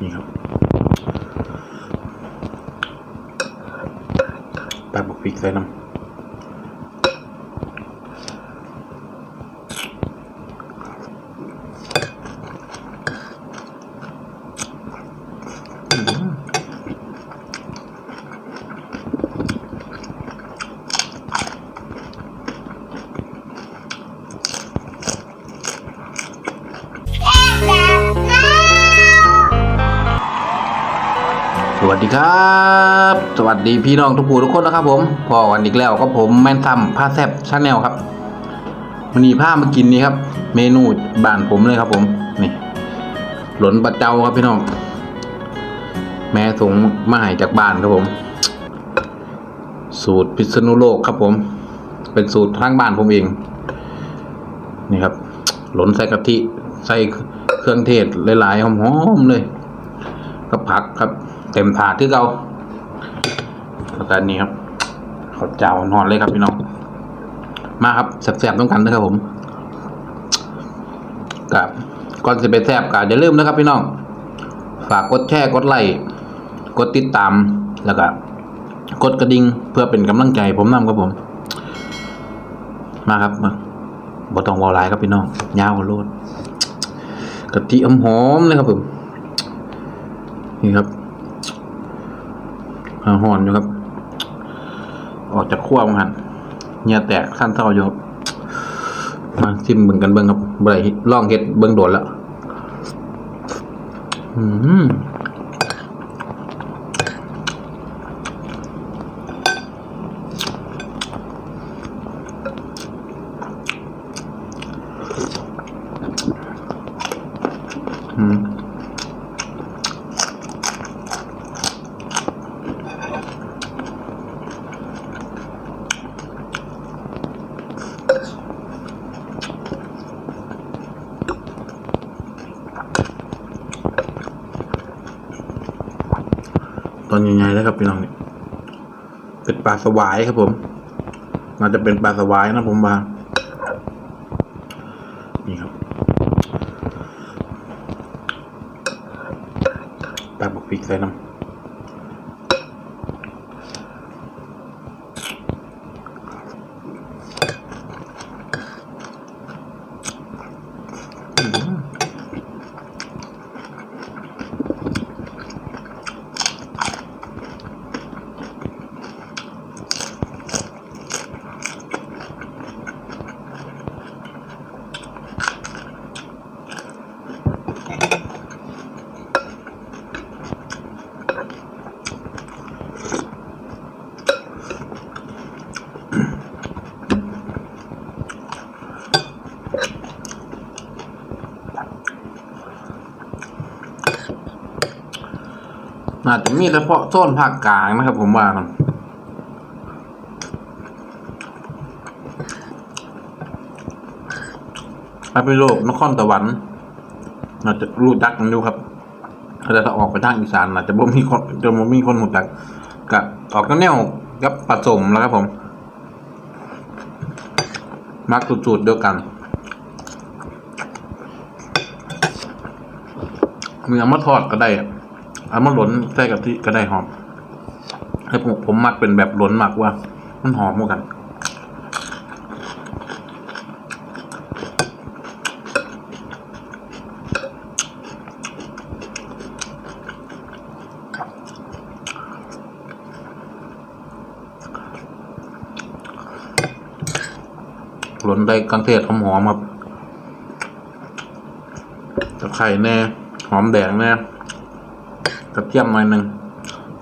นี่ครับแป๊บบกพริกใส่น้ำ สวัสดีพี่น้องทุกผู้ทุกคนนะครับผมพอกันอีกแล้วก็ผมแม่นทำผ้าแซบชาแนลครับมันนีผ้ามากินนี่ครับ เมนูบ้านผมเลยครับ ผมนี่ หลนปลาเจ้าครับพี่น้อง แม่ส่งมาให้จากบ้านครับผม สูตรพิษณุโลกครับผม เป็นสูตรทางบ้านผมเอง นี่ครับ หลนใส่กะทิใส่เครื่องเทศหลายๆหอมๆเลยก็ผักครับ เต็มถาดที่เรา แล้วก็นี่ครับข้าวเจ้านอนเลยครับพี่น้อง มาครับแซ่บๆต้องกันนะครับผมกับก่อนจะไปแซ่บก็อย่าลืมนะครับพี่น้อง ฝากกดแชร์กดไลค์กดติดตามแล้วก็กดกระดิ่งเพื่อเป็นกำลังใจผมนำครับผม มาครับมาบ่ต้องวอลายครับพี่น้องยาวโลดกะทิหอมๆเลยครับผมนี่ครับหาหอนอยู่ครับ ออกจากขั้วมันเนี่ยแตกขั้นเท่าอยู่ครับมาชิมเบิ่งกันเบิ่งครับบ่ได้ลองเห็ดเบิ่งโดดแล้ว อืม ใหญ่แล้วครับพี่น้องนี่เป็นปลาสวายครับผมน่าจะเป็นปลาสวายนะผมว่านี่ครับปลาบุกพริกใส่น้ำ น่าจะมีเฉพาะโซนภาคกลางนะครับ ผมว่ากันไปไปโลกนครตะวันน่าจะรู้จักกันอยู่ครับแต่ถ้าออกไปทางอีสานน่าจจะบ่มีคนจะบ่มีคนรู้จักกับออกก็แนวกับผสมแล้วครับผม มักสูตรๆเดียวกันเมีเอมาทอดก็ได้ เอามาหลนใส่กับที่ก็ได้หอมให้ผมผมมักเป็นแบบหลนมากว่า มันหอมเหมือนกันหลนได้กังเทศหอมหอมครับตะไคร่แน่ หอมแดงแน่ ระเทียมหน่อยหนึ่ง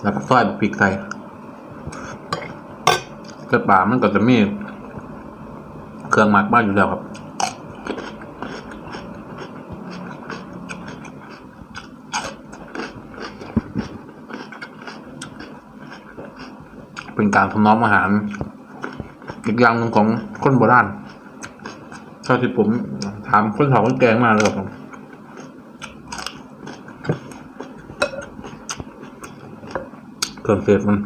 แล้วก็ซอยพริกใส่กระป่ามันก็จะมีเครื่องหมักบ้านอยู่แล้วครับเป็นการทำน้อมอาหาร อีกอย่างหนึ่งของคนโบราณถ้าที่ผมถามคนเฒ่าคนแก่มาเลยครับผม เครื่องเทศมันผ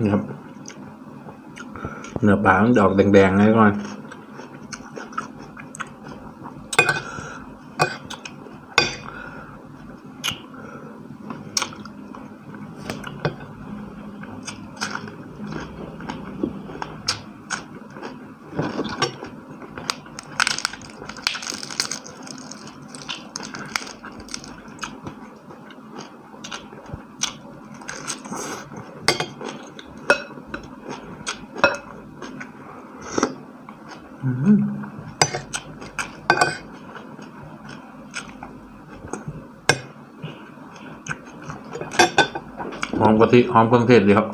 นี่ครับเนื้อปลาต้องดอกแดงๆให้ก่อน กะทิหอมเครื่องเทศดีครับ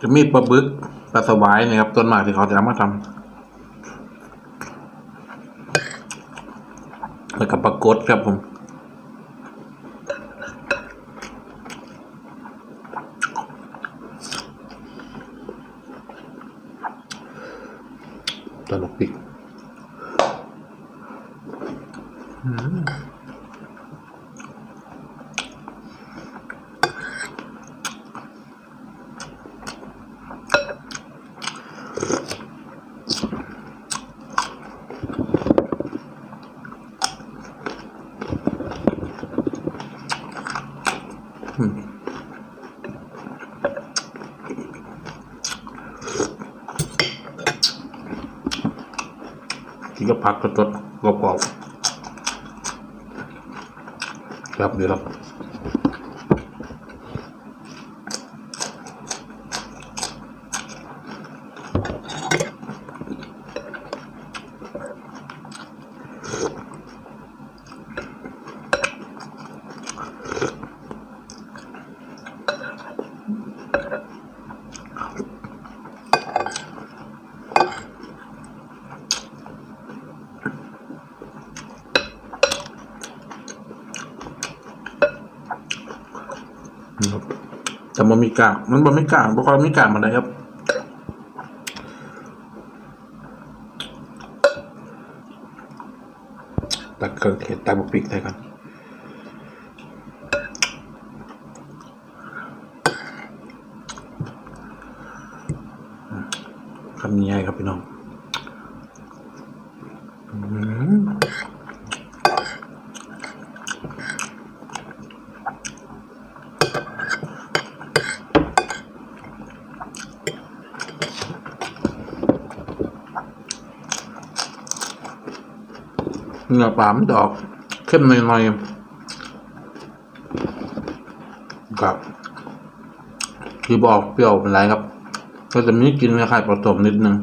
จะมีปลาบึกปลาสวายนะครับต้นหมากที่เขาจะเอามาทำแล้ว กดครับผมตลกปิกที่ ก็พักกระตดกรอบๆครับดีครับ นะครับแต่มันมีกากมันบันไม่กากเพราะความไม่กากมันนะครับ ตักเครื่องเทศตักบุกปิกใส่กันำนี้ไงครับพี่น้องอืม เนื้อปลามันจะอกเข้มหน่อยๆกับคือบอกเปรี้ยวเป็นไรครับ ก็จะมีกินคล้ายๆผสมนิดนึง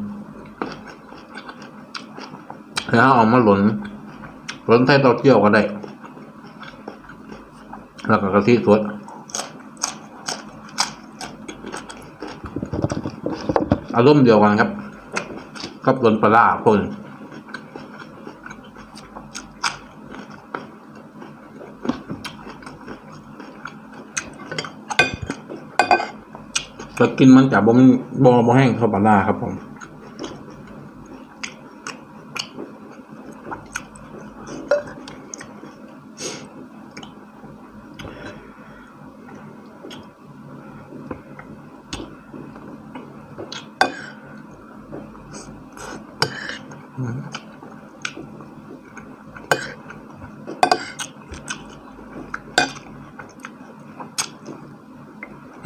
แล้วเอามาหล่นหล่นใส่เต้าเจี้ยวก็ได้ แล้วก็กะทิสดอารมณ์เดียวกันครับ กับหล่นปลาร้าพ่น แต่กินมันจะบ่มันบ่บ่แห้งเท่าปลาร้าครับผม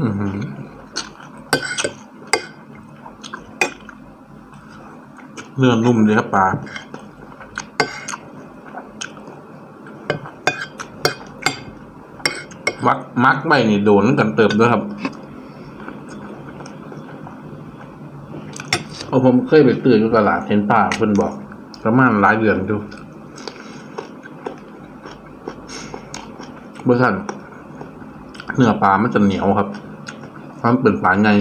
อือหือ เนื้อนุ่มเลยครับปลามักมักใบนี่โดนกันเติมด้วยครับเอาผมเคยไปตื่นอยู่ตลาดเห็นป้าเพิ่นบอก ประมาณหลายเดือนดูเมื่อท่นเนื้อปลามันจะเหนียวครับมันเป็นปลาไง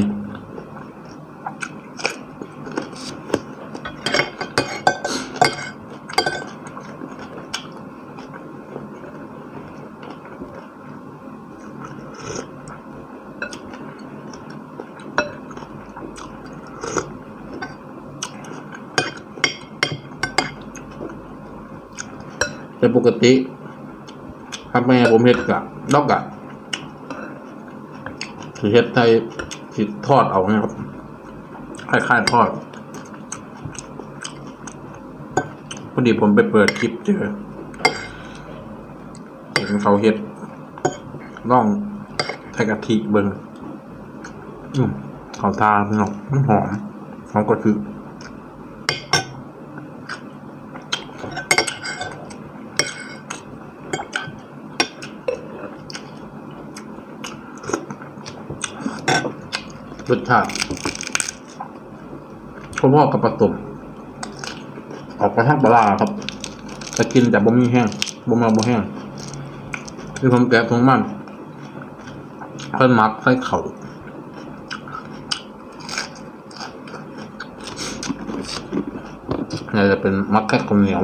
อ กติถ้าแม่ผมเฮ็ดกะดอกกะสิเฮ็ดไทยสิทอดเอานะครับคล้ายๆทอดพอดีผมไปเปิดคลิปเจอเห็นเขาเฮ็ดน่องไทยกะทิเบิงอืมเขาทาเป็นหนอกมันหอมหอมก็คือ รสชาติพ่อๆกับปลาตุ่มออกกระทั่งปลาครับจะกินแต่บ่มีแห้งบ่มาบ่แห้งคือผมแกะตรงมันเพิ่นมักใส่เข่าเนี่ยจะเป็นมักแค่ข้าวเหนียว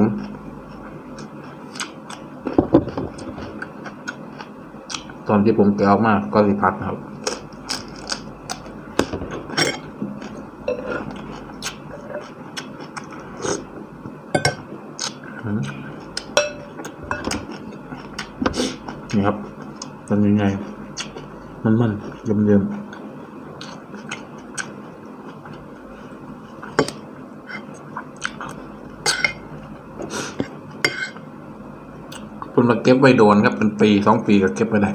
ตอนที่ผมแกะออกมาก็สิพักนะครับ นี่ครับมันยังไง มันมันเยิมเยิมคุณมาเก็บไว้โดนครับ เป็นปีสองปีก็เก็บไว้ได้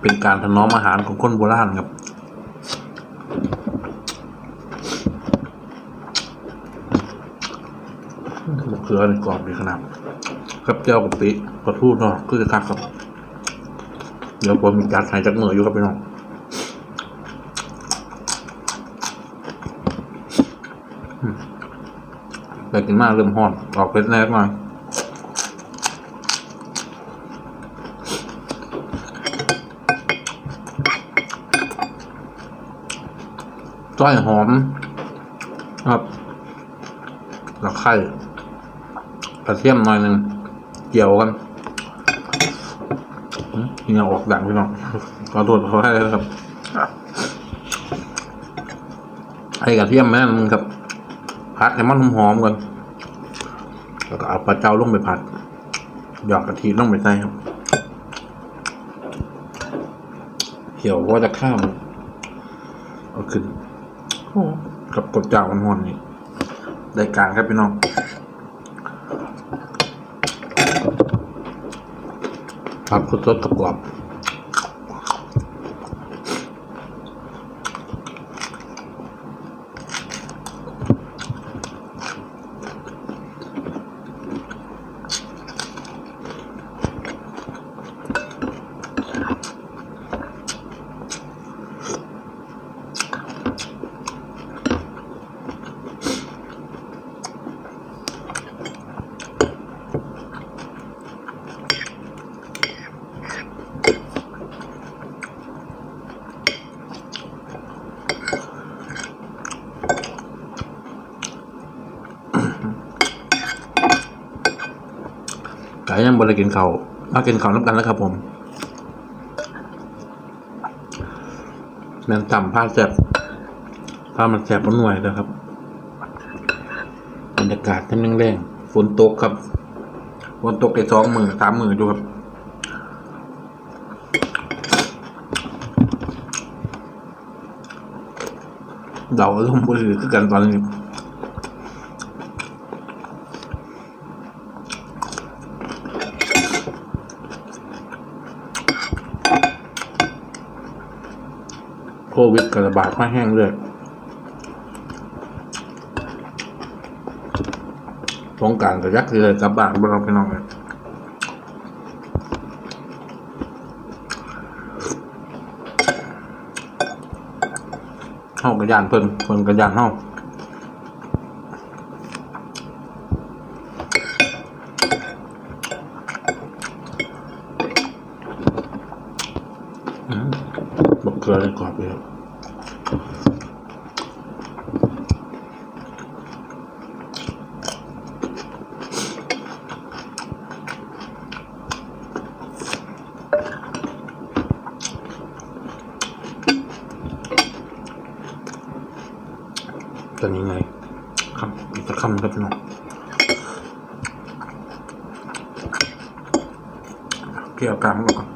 เป็นการถนอมอาหารของคนโบราณครับ มะเขื อในกรอบดีขนาดครับเจ้ากะปิกระทู้เนาะคือจะคักครับ เดี๋ยวผมมีการหายจากเหนือยอยู่ครับพี่น้องแต่กินมากเริ่มห้อนออกเป็นแรกหน่อยจ้อยหอม ครับแล้วไข่ กระเทียมหน่อยหนึ่งเกี่ยวกันอืมยิงเอาออกดังพี่น้องขอโทษเขาให้เลยครับให้กระเทียมแม่นึงครับ ผัดให้มันหอมๆกันแล้วก็เอาปลาเจ้าลงไปผัดหยอกกะทิลงไปใส่ครับเหี่ยวว่าจะข้ามเอาขึ้นโอ้กับกบเจ้ามันหอนนี่ได้การครับพี่น้อง ครั บสดๆกรอบไก่ยังบริกินเขาวมากินเขาวน้ำกันแล้วครับผมแมนต่ำผ้าแสบผ้ามันแสบมันหน่วยแล้วครับบรรยากาศท่านแรงๆฝนตกครับฝนตกไปสองมือสามมือดูครับเดาลมณ์มือคือกันตอนนี้ วิดกระบาดมาแห้งเลยสงการกับยักษ์เลยกลับบาดบนเราไปน้องเลยเข้ากระยานเพิ่นเพิ่นกระยานเข้าอืมบักเกลือเลยกรอบเลยครับ เป็นยังไง คำอีกสัก ครับพี่น้องเกี่ยวกลางมันก่อน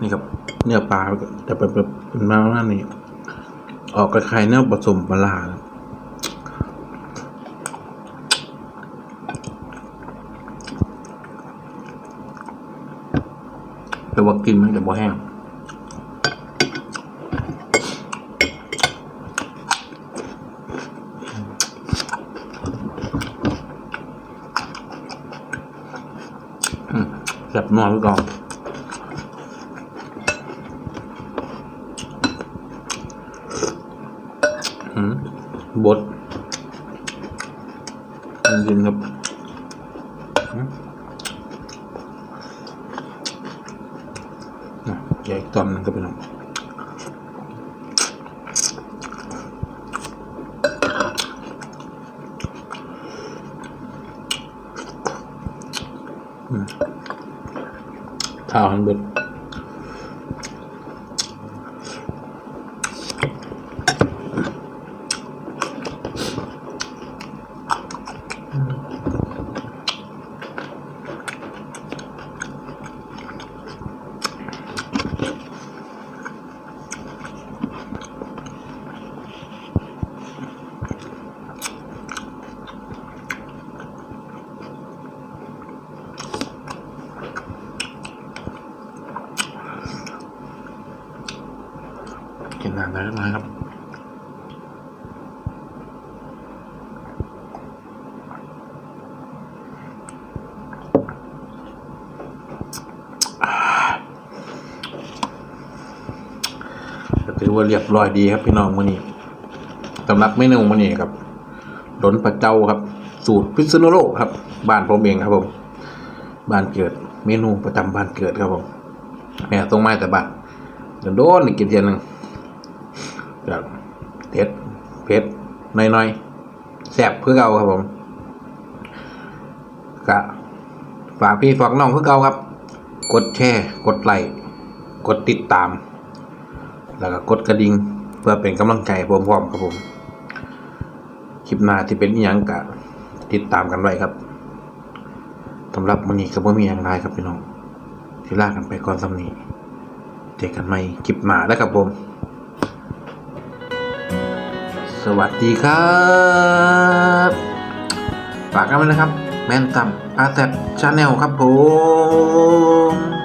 นี่ครับเนื้อปลาจะเป็นแบบเป็นมาหน้านี้ออกกระไข่เนื้อผสมปลาร้าครับ ว่ากินมันจะบ่แห้งอืมแซ่บนอนไว้ก่อนบดจริงครับ อืมอะแยกตอนนึงก็ไปลองอืมข้าวหันเบิด ถือว่าเรียบร้อยดีครับพี่น้องมื้อนี้สำหรับเมนูมื้อนี้ครับหลนปลาเจ้าครับ สูตรพิษณุโลกครับ บ้านผมเองครับผมบ้านเกิดเมนูประจำบ้านเกิดครับผมแม่ตรงไม้แต่บ้านเดี๋ยวโดนกินเทียนหนึ่งแบบเผ็ดเผ็ดน้อยๆแซ่บเพื่อเก่าครับผมกะฝากพี่ฝากน้องเพื่อเก่าครับ กดแชร์ กดไลค์กดติดตาม แล้วก็กดกระดิ่งเพื่อเป็นกำลังใจพร้อมๆครับผม คลิปหน้าที่เป็นอหยังกะติดตามกันไว้ครับสำหรับวันนี้ก็บ่มีอย่างไรครับพี่น้องที่ลากันไปก่อนสำนีเจอกันใหม่คลิปหน้าแล้วครับผม สวัสดีครับฝากกันไว้นะครับ แมนตับอาแซบชาแนลครับผม